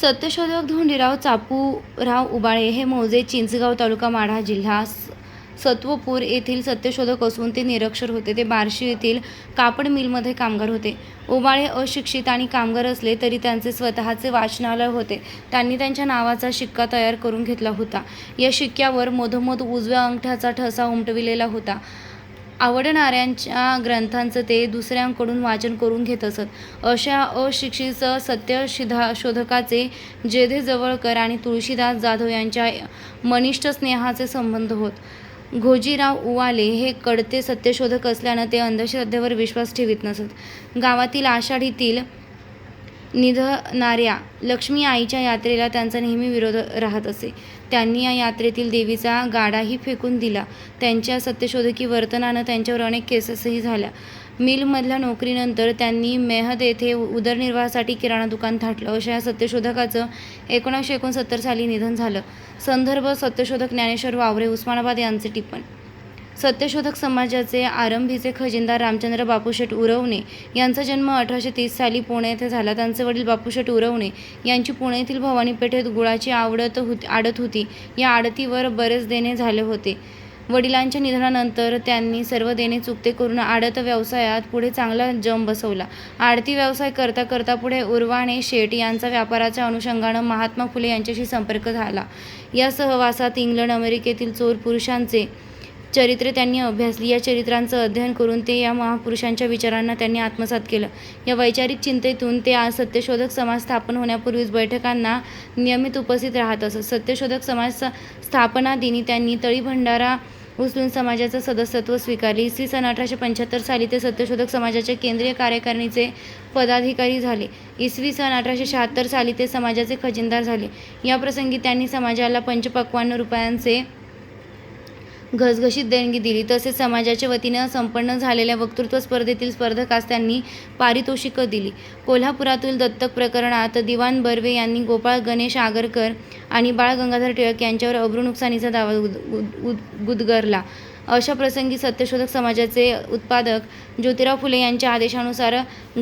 सत्यशोधक धोंडीराव चापूराव उबाळे हे मौजे चिंचगाव तालुका माढा जिल्हा स- सत्वपूर येथील सत्यशोधक असून ते निरक्षर होते. ते बार्शी येथील कापड मिलमध्ये कामगार होते. उबाळे अशिक्षित आणि कामगार असले तरी त्यांचे स्वतःचे वाचनालय होते. त्यांनी त्यांच्या नावाचा शिक्का तयार करून घेतला होता. या शिक्क्यावर मधोमध उजव्या अंगठ्याचा ठसा उमटविलेला होता. आवडणाऱ्यांच्या ग्रंथांचं ते दुसऱ्यांकडून वाचन करून घेत असत. अशा अशिक्षित सत्यशिधा शोधकाचे जेधे जवळकर आणि तुळशीदास जाधव यांच्या मनिष्ठ स्नेहाचे संबंध होत. घोजीराव उवाले हे कडते सत्यशोधक असल्यानं ते अंधश्रद्धेवर विश्वास ठेवीत नसत. गावातील आषाढीतील निधणाऱ्या लक्ष्मी आईच्या यात्रेला त्यांचा नेहमी विरोध राहत असे. त्यांनी या यात्रेतील देवीचा गाडाही फेकून दिला. त्यांच्या सत्यशोधकी वर्तनानं त्यांच्यावर अनेक केसेसही झाल्या. मिलमधल्या नोकरीनंतर त्यांनी मेहद येथे उदरनिर्वाहासाठी किराणा दुकान थाटलं. अशा या सत्यशोधकाचं एकोणीसशे एकोणसत्तर साली निधन झालं. संदर्भ सत्यशोधक ज्ञानेश्वर वावरे उस्मानाबाद यांचे टिप्पण सत्यशोधक समाजाचे आरंभीचे खजिनदार रामचंद्र बापूशेठ उरवणे यांचा जन्म अठराशे तीस साली पुणे येथे झाला. त्यांचे वडील बापूशेठ उरवणे यांची पुणे येथील भवानी पेठेत गुळाची आवडत होती आडत होती. या आडतीवर बरेच देणे झाले होते. वडिलांच्या निधनानंतर त्यांनी सर्व देणे चुकते करून आडत व्यवसायात पुढे चांगला जम बसवला. आडती व्यवसाय करता करता पुढे उर्वाणे शेठ यांचा व्यापाराच्या अनुषंगानं महात्मा फुले यांच्याशी संपर्क झाला. या सहवासात इंग्लंड अमेरिकेतील चोर पुरुषांचे चरित्रे त्यांनी अभ्यासली. या चरित्रांचं अध्ययन करून ते या महापुरुषांच्या विचारांना त्यांनी आत्मसात केलं. या वैचारिक चिंतेतून ते आज सत्यशोधक समाज स्थापन होण्यापूर्वीच बैठकांना नियमित उपस्थित राहत असत. सत्यशोधक समाज स्थापना दिनी त्यांनी तळी भंडारा उचलून समाजाचं सदस्यत्व स्वीकारले. इसवी सन अठराशे पंच्याहत्तर साली ते सत्यशोधक समाजाच्या केंद्रीय कार्यकारिणीचे पदाधिकारी झाले. इसवी सन अठराशे शहात्तर साली ते समाजाचे खजिनदार झाले. याप्रसंगी त्यांनी समाजाला पंचपक्वान्न रुपयांचे घसघशीत देणगी दिली. तसेच समाजाच्या वतीनं संपन्न झालेल्या वक्तृत्व स्पर्धेतील स्पर्धकास त्यांनी पारितोषिकं दिली. कोल्हापुरातील दत्तक प्रकरणात दिवान बर्वे यांनी गोपाळ गणेश आगरकर आणि बाळ गंगाधर टिळक यांच्यावर अब्रू नुकसानीचा दावा उद उद उद गुदगरला अशा प्रसंगी सत्यशोधक समाजाचे उत्पादक ज्योतिराव फुले यांच्या आदेशानुसार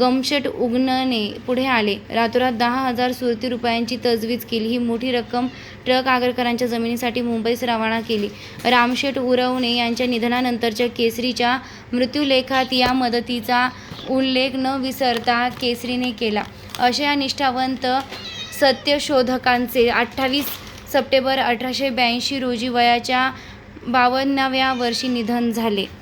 गमशेट उगणने पुढे आले. रातोरात दहा हजार सुरती रुपयांची तजवीज केली. ही मोठी रक्कम ट्रक आगरकरांच्या जमिनीसाठी मुंबईस रवाना केली. रामशेठ उरवणे यांच्या निधनानंतरच्या केसरीच्या मृत्यूलेखात या मदतीचा उल्लेख न विसरता केसरीने केला. अशा या निष्ठावंत सत्यशोधकांचे अठ्ठावीस सप्टेंबर अठराशे ब्याऐंशी रोजी वयाच्या बावन्नाव्या वर्षी निधन झाले.